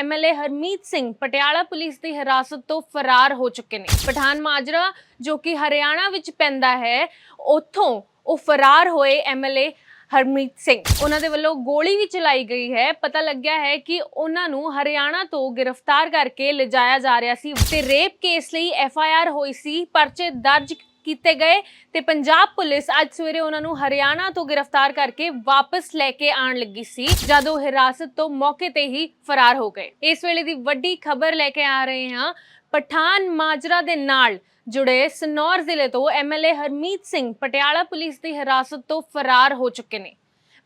MLA Harmeet Singh Patiala police ਦੀ ਹਿਰਾਸਤ ਤੋਂ ਫਰਾਰ ਹੋ ਚੁੱਕੇ ਨੇ। ਪਠਾਨ ਮਾਜਰਾ, ਜੋ ਕਿ ਹਰਿਆਣਾ ਵਿੱਚ ਪੈਂਦਾ ਹੈ, ਉੱਥੋਂ ਉਹ ਫਰਾਰ ਹੋਏ ਐਮਐਲਏ ਹਰਮੀਤ ਸਿੰਘ। ਉਹਨਾਂ ਦੇ ਵੱਲੋਂ ਗੋਲੀ ਵੀ ਚਲਾਈ ਗਈ ਹੈ। ਪਤਾ ਲੱਗਿਆ ਹੈ ਕਿ ਉਹਨਾਂ ਨੂੰ ਹਰਿਆਣਾ ਤੋਂ ਗ੍ਰਿਫਤਾਰ ਕਰਕੇ ਲਿਜਾਇਆ ਜਾ ਰਿਹਾ ਸੀ ਤੇ ਰੇਪ ਕੇਸ ਲਈ ਐਫ ਆਈ ਆਰ ਹੋਈ ਸੀ। ਪਰਚੇ ਦਰਜ ਕੀਤੇ ਗਏ ਤੇ ਪੰਜਾਬ ਪੁਲਿਸ ਅੱਜ ਸਵੇਰੇ ਉਹਨਾਂ ਨੂੰ ਹਰਿਆਣਾ ਤੋਂ ਗ੍ਰਿਫਤਾਰ ਕਰਕੇ ਵਾਪਸ ਲੈ ਕੇ ਆਣ ਲੱਗੀ ਸੀ, ਜਦ ਉਹ ਹਿਰਾਸਤ ਤੋਂ ਮੌਕੇ ਤੇ ਹੀ ਫਰਾਰ ਹੋ ਗਏ। ਇਸ ਵੇਲੇ ਦੀ ਵੱਡੀ ਖਬਰ ਲੈ ਕੇ ਆ ਰਹੇ ਹਾਂ, ਪਠਾਨ ਮਾਜਰਾ ਦੇ ਨਾਲ ਜੁੜੇ ਸਨੌਰ ਜ਼ਿਲ੍ਹੇ ਤੋਂ ਐਮਐਲਏ ਹਰਮੀਤ ਸਿੰਘ ਪਟਿਆਲਾ ਪੁਲਿਸ ਦੀ ਹਿਰਾਸਤ ਤੋਂ ਫਰਾਰ ਹੋ ਚੁੱਕੇ ਨੇ।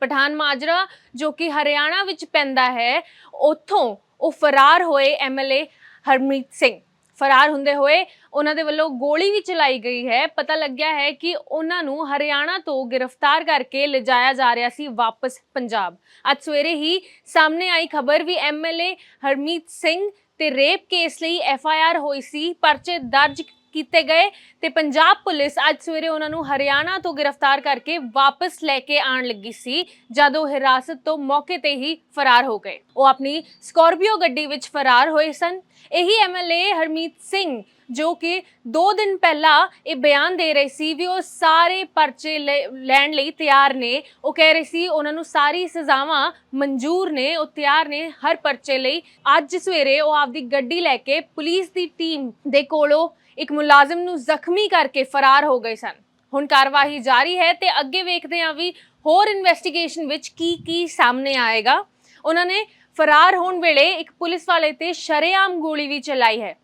ਪਠਾਨ ਮਾਜਰਾ, ਜੋ ਕਿ ਹਰਿਆਣਾ ਵਿੱਚ ਪੈਂਦਾ ਹੈ, ਉੱਥੋਂ ਉਹ ਫਰਾਰ ਹੋਏ ਐਮਐਲਏ ਹਰਮੀਤ ਸਿੰਘ। ਫਰਾਰ ਹੁੰਦੇ ਹੋਏ ਉਹਨਾਂ ਦੇ ਵੱਲੋਂ ਗੋਲੀ ਵੀ ਚਲਾਈ ਗਈ ਹੈ। ਪਤਾ ਲੱਗਿਆ ਹੈ ਕਿ ਉਹਨਾਂ ਨੂੰ ਹਰਿਆਣਾ ਤੋਂ ਗ੍ਰਿਫਤਾਰ ਕਰਕੇ ਲਿਜਾਇਆ ਜਾ ਰਿਹਾ ਸੀ ਵਾਪਸ ਪੰਜਾਬ। ਅੱਜ ਸਵੇਰੇ ਹੀ ਸਾਹਮਣੇ ਆਈ ਖਬਰ ਵੀ ਐਮਐਲਏ ਹਰਮੀਤ ਸਿੰਘ ਤੇ ਰੇਪ ਕੇਸ ਲਈ ਐਫਆਈਆਰ ਹੋਈ ਸੀ। ਪਰਚੇ ਦਰਜ ਕੀਤੇ ਗਏ ਤੇ ਪੰਜਾਬ ਪੁਲਿਸ ਅੱਜ ਸਵੇਰੇ ਉਹਨਾਂ ਨੂੰ ਹਰਿਆਣਾ ਤੋਂ ਗ੍ਰਿਫਤਾਰ ਕਰਕੇ ਵਾਪਸ ਲੈ ਕੇ ਆਣ ਲੱਗੀ ਸੀ, ਜਦ ਉਹ ਹਿਰਾਸਤ ਤੋਂ ਮੌਕੇ ਤੇ ਹੀ ਫਰਾਰ ਹੋ ਗਏ। ਉਹ ਆਪਣੀ ਸਕਾਰਪੀਓ ਗੱਡੀ ਵਿੱਚ ਫਰਾਰ ਹੋਏ ਸਨ। ਇਹੀ ਐਮਐਲਏ ਹਰਮੀਤ ਸਿੰਘ ਜੋ ਕਿ 2 ਦਿਨ ਪਹਿਲਾਂ ਇਹ ਬਿਆਨ ਦੇ ਰਹੇ ਸੀ ਵੀ ਉਹ ਸਾਰੇ ਪਰਚੇ ਲੈ- ਲੈਣ ਲਈ ਤਿਆਰ ਨੇ। ਉਹ ਕਹਿ ਰਹੇ ਸੀ ਉਹਨਾਂ ਨੂੰ ਸਾਰੀ ਸਜ਼ਾਵਾਂ ਮਨਜ਼ੂਰ ਨੇ, ਉਹ ਤਿਆਰ ਨੇ ਹਰ ਪਰਚੇ ਲਈ। ਅੱਜ ਸਵੇਰੇ ਉਹ ਆਪਦੀ ਗੱਡੀ ਲੈ ਕੇ ਪੁਲਿਸ ਦੀ ਟੀਮ ਦੇ ਕੋਲੋਂ ਇੱਕ ਮੁਲਾਜ਼ਮ ਨੂੰ ਜ਼ਖਮੀ ਕਰਕੇ ਫਰਾਰ ਹੋ ਗਏ ਸਨ। ਹੁਣ ਕਾਰਵਾਈ ਜਾਰੀ ਹੈ ਤੇ ਅੱਗੇ ਵੇਖਦੇ ਹਾਂ ਵੀ ਹੋਰ ਇਨਵੈਸਟੀਗੇਸ਼ਨ ਵਿੱਚ ਕੀ ਕੀ ਸਾਹਮਣੇ ਆਏਗਾ। ਉਹਨਾਂ ਨੇ ਫਰਾਰ ਹੋਣ ਵੇਲੇ ਇੱਕ ਪੁਲਿਸ ਵਾਲੇ ਤੇ ਸ਼ਰੇਆਮ ਗੋਲੀ ਵੀ ਚਲਾਈ ਹੈ।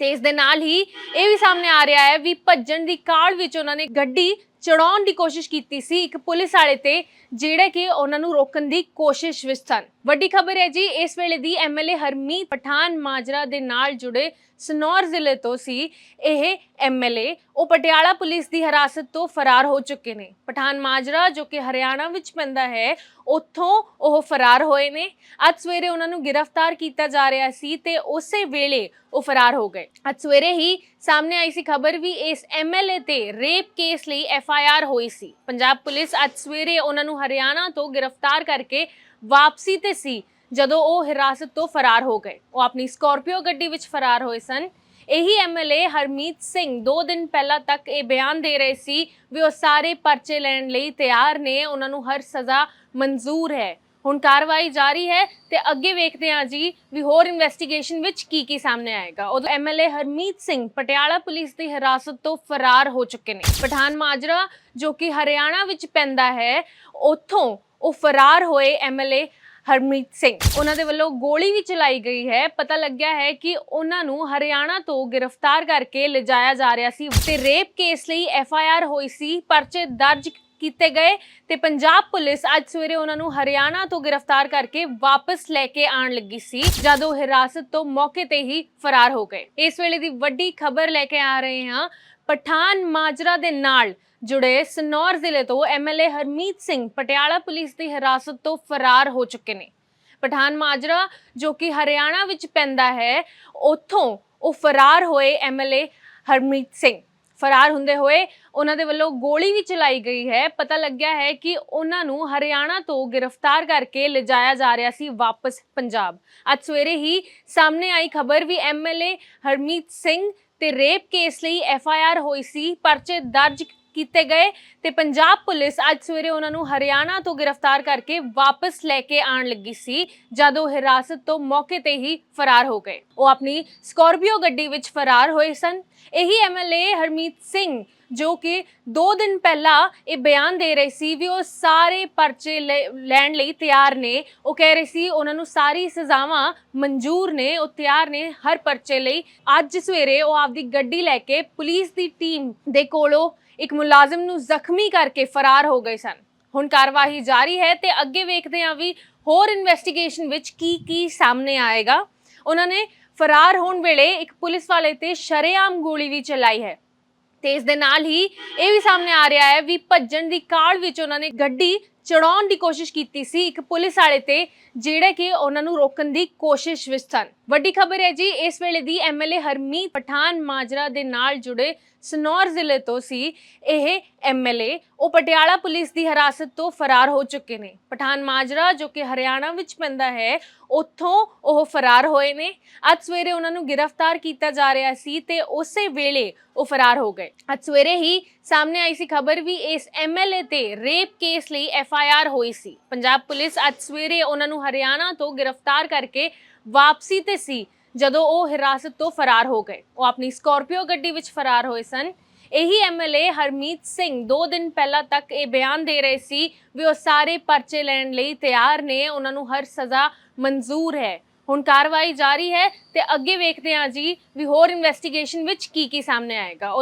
ਤੇ ਇਸ ਦੇ ਨਾਲ ਹੀ ਇਹ ਵੀ ਸਾਹਮਣੇ ਆ ਰਿਹਾ ਹੈ ਵੀ ਭੱਜਣ ਦੀ ਕਾਲ ਵਿੱਚ ਉਹਨਾਂ ਨੇ ਗੱਡੀ ਚੜਾਉਣ ਦੀ ਕੋਸ਼ਿਸ਼ ਕੀਤੀ ਸੀ ਇੱਕ ਪੁਲਿਸ ਵਾਲੇ ਤੇ, ਜਿਹੜੇ ਕਿ ਉਹਨਾਂ ਨੂੰ ਰੋਕਣ ਦੀ ਕੋਸ਼ਿਸ਼ ਵਿੱਚ ਸਨ। ਵੱਡੀ ਖਬਰ ਹੈ ਜੀ, ਇਸ ਵੇਲੇ ਦੀ ਐਮਐਲਏ ਹਰਮੀਤ ਪਠਾਨ ਮਾਜਰਾ ਦੇ ਨਾਲ ਜੁੜੇ ਸਨੌਰ ਜ਼ਿਲ੍ਹੇ ਤੋਂ ਸੀ ਇਹ ਐਮਐਲਏ ਉਹ ਪਟਿਆਲਾ ਪੁਲਿਸ ਦੀ ਹਿਰਾਸਤ ਤੋਂ ਫਰਾਰ ਹੋ ਚੁੱਕੇ ਨੇ। ਪਠਾਨ ਮਾਜਰਾ, ਜੋ ਕਿ ਹਰਿਆਣਾ ਵਿੱਚ ਪੈਂਦਾ ਹੈ, ਉੱਥੋਂ ਉਹ ਫਰਾਰ ਹੋਏ ਨੇ। ਅੱਜ ਸਵੇਰੇ ਉਹਨਾਂ ਨੂੰ ਗ੍ਰਿਫਤਾਰ ਕੀਤਾ ਜਾ ਰਿਹਾ ਸੀ ਤੇ ਉਸੇ ਵੇਲੇ ਉਹ ਫਰਾਰ ਹੋ ਗਏ। ਅੱਜ ਸਵੇਰੇ ਹੀ ਸਾਹਮਣੇ ਆਈ ਸੀ ਖਬਰ ਵੀ ਇਸ ਐਮਐਲਏ ਤੇ ਰੇਪ ਕੇਸ ਲਈ ਐਫ ਐਫਆਈਆਰ ਹੋਈ ਸੀ। ਪੰਜਾਬ ਪੁਲਿਸ ਅੱਜ ਸਵੇਰੇ ਉਹਨਾਂ ਨੂੰ ਹਰਿਆਣਾ ਤੋਂ ਗ੍ਰਿਫਤਾਰ ਕਰਕੇ ਵਾਪਸੀ ਤੇ ਸੀ, ਜਦੋਂ ਉਹ ਹਿਰਾਸਤ ਤੋਂ ਫਰਾਰ ਹੋ ਗਏ। ਉਹ ਆਪਣੀ ਸਕਾਰਪੀਓ ਗੱਡੀ ਵਿੱਚ ਫਰਾਰ ਹੋਏ ਸਨ। ਇਹੀ ਐਮਐਲਏ ਹਰਮੀਤ ਸਿੰਘ 2 ਦਿਨ ਪਹਿਲਾਂ ਤੱਕ ਇਹ ਬਿਆਨ ਦੇ ਰਹੇ ਸੀ ਵੀ ਉਹ ਸਾਰੇ ਪਰਚੇ ਲੈਣ ਲਈ ਤਿਆਰ ਨੇ। ਉਹਨਾਂ ਨੂੰ ਹਰ ਸਜ਼ਾ ਮਨਜ਼ੂਰ ਹੈ। ਹੁਣ ਕਾਰਵਾਈ ਜਾਰੀ ਹੈ ਤੇ ਅੱਗੇ ਵੇਖਦੇ ਹਾਂ ਜੀ ਵੀ ਹੋਰ ਇਨਵੈਸਟੀਗੇਸ਼ਨ ਵਿੱਚ ਕੀ ਕੀ ਸਾਹਮਣੇ ਆਏਗਾ। ਉਦੋਂ ਐਮਐਲਏ ਹਰਮੀਤ ਸਿੰਘ ਪਟਿਆਲਾ ਪੁਲਿਸ ਦੀ ਹਿਰਾਸਤ ਤੋਂ ਫਰਾਰ ਹੋ ਚੁੱਕੇ ਨੇ। ਪਠਾਨ ਮਾਜਰਾ, ਜੋ ਕਿ ਹਰਿਆਣਾ ਵਿੱਚ ਪੈਂਦਾ ਹੈ, ਉੱਥੋਂ ਉਹ ਫਰਾਰ ਹੋਏ ਐਮਐਲਏ ਹਰਮੀਤ ਸਿੰਘ। ਉਹਨਾਂ ਦੇ ਵੱਲੋਂ ਗੋਲੀ ਵੀ ਚਲਾਈ ਗਈ ਹੈ। ਪਤਾ ਲੱਗਿਆ ਹੈ ਕਿ ਉਹਨਾਂ ਨੂੰ ਹਰਿਆਣਾ ਤੋਂ ਗ੍ਰਿਫਤਾਰ ਕਰਕੇ ਲਿਜਾਇਆ ਜਾ ਰਿਹਾ ਸੀ ਤੇ ਰੇਪ ਕੇਸ ਲਈ ਐੱਫ ਆਈ ਆਰ ਹੋਈ ਸੀ। ਪਰਚੇ ਦਰਜ ਕੀਤੇ ਗਏ ਤੇ ਪੰਜਾਬ ਪੁਲਿਸ ਅੱਜ ਸਵੇਰੇ ਉਹਨਾਂ ਨੂੰ ਹਰਿਆਣਾ ਤੋਂ ਗ੍ਰਿਫਤਾਰ ਕਰਕੇ ਵਾਪਸ ਲੈ ਕੇ ਆਉਣ ਲੱਗੀ ਸੀ, ਜਦ ਉਹ ਹਿਰਾਸਤ ਤੋਂ ਮੌਕੇ ਤੇ ਹੀ ਫਰਾਰ ਹੋ ਗਏ। ਇਸ ਵੇਲੇ ਦੀ ਵੱਡੀ ਖਬਰ ਲੈ ਕੇ ਆ ਰਹੇ ਹਾਂ, ਪਠਾਨ ਮਾਜਰਾ ਦੇ ਨਾਲ ਜੁੜੇ ਸਨੌਰ ਜ਼ਿਲ੍ਹੇ ਤੋਂ ਐਮਐਲਏ ਹਰਮੀਤ ਸਿੰਘ ਪਟਿਆਲਾ ਪੁਲਿਸ ਦੀ ਹਿਰਾਸਤ ਤੋਂ ਫਰਾਰ ਹੋ ਚੁੱਕੇ ਨੇ। ਪਠਾਨ ਮਾਜਰਾ, ਜੋ ਕਿ ਹਰਿਆਣਾ ਵਿੱਚ ਪੈਂਦਾ ਹੈ, ਉੱਥੋਂ ਉਹ ਫਰਾਰ ਹੋਏ ਐਮਐਲਏ ਹਰਮੀਤ ਸਿੰਘ। ਫਰਾਰ ਹੁੰਦੇ ਹੋਏ ਉਹਨਾਂ ਦੇ ਵੱਲੋਂ ਗੋਲੀ ਵੀ ਚਲਾਈ ਗਈ ਹੈ। ਪਤਾ ਲੱਗਿਆ ਹੈ ਕਿ ਉਹਨਾਂ ਨੂੰ ਹਰਿਆਣਾ ਤੋਂ ਗ੍ਰਿਫਤਾਰ ਕਰਕੇ ਲਿਜਾਇਆ ਜਾ ਰਿਹਾ ਸੀ ਵਾਪਸ ਪੰਜਾਬ। ਅੱਜ ਸਵੇਰੇ ਹੀ ਸਾਹਮਣੇ ਆਈ ਖਬਰ ਵੀ ਐਮਐਲਏ ਹਰਮੀਤ ਸਿੰਘ ਤੇ ਰੇਪ ਕੇਸ ਲਈ ਐਫਆਈਆਰ ਹੋਈ ਸੀ। ਪਰਚੇ ਦਰਜ ਕੀਤੇ ਗਏ ਤੇ ਪੰਜਾਬ ਪੁਲਿਸ ਅੱਜ ਸਵੇਰੇ ਉਹਨਾਂ ਨੂੰ ਹਰਿਆਣਾ ਤੋਂ ਗ੍ਰਿਫਤਾਰ ਕਰਕੇ ਵਾਪਸ ਲੈ ਕੇ ਆਣ ਲੱਗੀ ਸੀ, ਜਦ ਉਹ ਹਿਰਾਸਤ ਤੋਂ ਮੌਕੇ ਤੇ ਹੀ ਫਰਾਰ ਹੋ ਗਏ। ਉਹ ਆਪਣੀ ਸਕਾਰਪੀਓ ਗੱਡੀ ਵਿੱਚ ਫਰਾਰ ਹੋਏ ਸਨ। ਇਹੀ ਐਮਐਲਏ ਹਰਮੀਤ ਸਿੰਘ ਜੋ ਕਿ 2 ਦਿਨ ਪਹਿਲਾਂ ਇਹ ਬਿਆਨ ਦੇ ਰਹੇ ਸੀ ਵੀ ਉਹ ਸਾਰੇ ਪਰਚੇ ਲੈ- ਲੈਣ ਲਈ ਤਿਆਰ ਨੇ। ਉਹ ਕਹਿ ਰਹੇ ਸੀ ਉਹਨਾਂ ਨੂੰ ਸਾਰੀ ਸਜ਼ਾਵਾਂ ਮਨਜ਼ੂਰ ਨੇ, ਉਹ ਤਿਆਰ ਨੇ ਹਰ ਪਰਚੇ ਲਈ। ਅੱਜ ਸਵੇਰੇ ਉਹ ਆਪਦੀ ਗੱਡੀ ਲੈ ਕੇ ਪੁਲਿਸ ਦੀ ਟੀਮ ਦੇ ਕੋਲੋਂ ਇੱਕ ਮੁਲਾਜ਼ਮ ਨੂੰ ਜ਼ਖਮੀ ਕਰਕੇ ਫਰਾਰ ਹੋ ਗਏ ਸਨ। ਹੁਣ ਕਾਰਵਾਈ ਜਾਰੀ ਹੈ ਤੇ ਅੱਗੇ ਵੇਖਦੇ ਹਾਂ ਵੀ ਹੋਰ ਇਨਵੈਸਟੀਗੇਸ਼ਨ ਵਿੱਚ ਕੀ ਕੀ ਸਾਹਮਣੇ ਆਏਗਾ। ਉਹਨਾਂ ਨੇ ਫਰਾਰ ਹੋਣ ਵੇਲੇ ਇੱਕ ਪੁਲਿਸ ਵਾਲੇ ਤੇ ਸ਼ਰੇਆਮ ਗੋਲੀ ਵੀ ਚਲਾਈ ਹੈ। ਤੇ ਇਸ ਦੇ ਨਾਲ ਹੀ ਇਹ ਵੀ ਸਾਹਮਣੇ ਆ ਰਿਹਾ ਹੈ ਵੀ ਭੱਜਣ ਦੀ ਕਾਲ ਵਿੱਚ ਉਹਨਾਂ ਨੇ ਗੱਡੀ ਚੜਾਉਣ ਦੀ ਕੋਸ਼ਿਸ਼ ਕੀਤੀ ਸੀ, ਇੱਕ ਪੁਲਿਸ ਵਾਲੇ ਤੇ, ਜਿਹੜੇ ਕਿ ਉਹਨਾਂ ਨੂੰ ਰੋਕਣ ਦੀ ਕੋਸ਼ਿਸ਼ ਵਿੱਚ ਸਨ। ਵੱਡੀ ਖਬਰ ਹੈ ਜੀ, ਇਸ ਵੇਲੇ ਦੀ ਐਮਐਲਏ ਹਰਮੀਤ ਪਠਾਨ ਮਾਜਰਾ ਦੇ ਨਾਲ ਜੁੜੇ ਸਨੌਰ ਜ਼ਿਲ੍ਹੇ ਤੋਂ ਸੀ, ਇਹ ਐਮਐਲਏ ਉਹ ਪਟਿਆਲਾ ਪੁਲਿਸ ਦੀ ਹਿਰਾਸਤ ਤੋਂ ਫਰਾਰ ਹੋ ਚੁੱਕੇ ਨੇ। ਪਠਾਨ ਮਾਜਰਾ, ਜੋ ਕਿ ਹਰਿਆਣਾ ਵਿੱਚ ਪੈਂਦਾ ਹੈ, ਉੱਥੋਂ ਉਹ ਫਰਾਰ ਹੋਏ ਨੇ। ਅੱਜ ਸਵੇਰੇ ਉਹਨਾਂ ਨੂੰ ਗ੍ਰਿਫਤਾਰ ਕੀਤਾ ਜਾ ਰਿਹਾ ਸੀ ਤੇ ਉਸੇ ਵੇਲੇ ਉਹ ਫਰਾਰ ਹੋ ਗਏ। ਅੱਜ ਸਵੇਰੇ ਹੀ ਸਾਹਮਣੇ ਆਈ ਸੀ ਖਬਰ ਵੀ ਇਸ ਐਮਐਲਏ ਤੇ ਰੇਪ ਕੇਸ ਲਈ ਐਫ ਐਫਆਈਆਰ ਹੋਈ ਸੀ। ਪੰਜਾਬ ਪੁਲਿਸ ਅੱਜ ਸਵੇਰੇ ਉਹਨਾਂ ਨੂੰ ਹਰਿਆਣਾ ਤੋਂ ਗ੍ਰਿਫਤਾਰ ਕਰਕੇ ਵਾਪਸੀ ਤੇ ਸੀ, ਜਦੋਂ ਉਹ ਹਿਰਾਸਤ ਤੋਂ ਫਰਾਰ ਹੋ ਗਏ। ਉਹ ਆਪਣੀ ਸਕਾਰਪੀਓ ਗੱਡੀ ਵਿੱਚ ਫਰਾਰ ਹੋਏ ਸਨ। ਇਹੀ ਐਮਐਲਏ ਹਰਮੀਤ ਸਿੰਘ 2 ਦਿਨ ਪਹਿਲਾਂ ਤੱਕ ਇਹ ਬਿਆਨ ਦੇ ਰਹੇ ਸੀ ਵੀ ਉਹ ਸਾਰੇ ਪਰਚੇ ਲੈਣ ਲਈ ਤਿਆਰ ਨੇ, ਉਹਨਾਂ ਨੂੰ ਹਰ ਸਜ਼ਾ ਮਨਜ਼ੂਰ ਹੈ। ਹੁਣ ਕਾਰਵਾਈ ਜਾਰੀ ਹੈ ਤੇ ਅੱਗੇ ਵੇਖਦੇ ਹਾਂ ਜੀ ਵੀ ਹੋਰ ਇਨਵੈਸਟੀਗੇਸ਼ਨ ਵਿੱਚ ਕੀ ਕੀ ਸਾਹਮਣੇ ਆਏਗਾ। ਉਦੋਂ